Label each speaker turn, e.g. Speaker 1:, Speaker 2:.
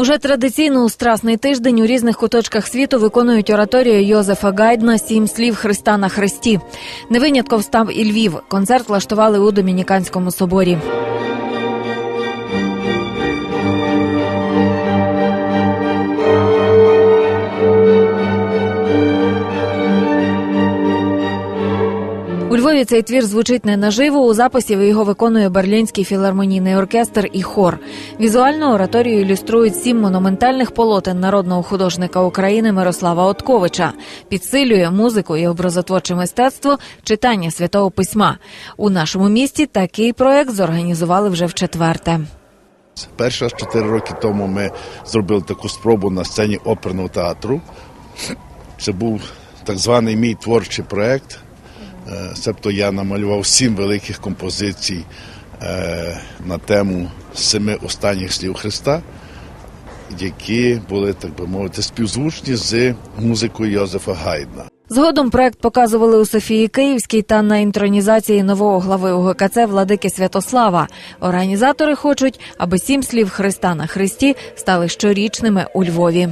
Speaker 1: Уже традиційно у страсний тиждень у різних куточках світу виконують ораторію Йозефа Гайдна Сім слів Христа на Христі. Не винятком став і Львів. Концерт влаштували у Домініканському соборі. Львові цей твір звучить не наживо. У записі його виконує Берлінський філармонійний оркестр і хор. Візуально ораторію ілюструють сім монументальних полотен народного художника України Мирослава Отковича. Підсилює музику і образотворче мистецтво читання святого письма. У нашому місті такий проект зорганізували вже в четверте.
Speaker 2: Раз чотири роки тому ми зробили таку спробу на сцені оперного театру. Це був так званий мій творчий проєкт. Е, Себто я намалював сім великих композицій е, на тему семи останніх слів Христа, які були, так би мовити, співзвучні з музикою Йозефа Гайдна.
Speaker 1: Згодом проект показували у Софії Київській та на інтронізації нового глави УГКЦ Владики Святослава. Організатори хочуть, аби сім слів Христа на Христі стали щорічними у Львові.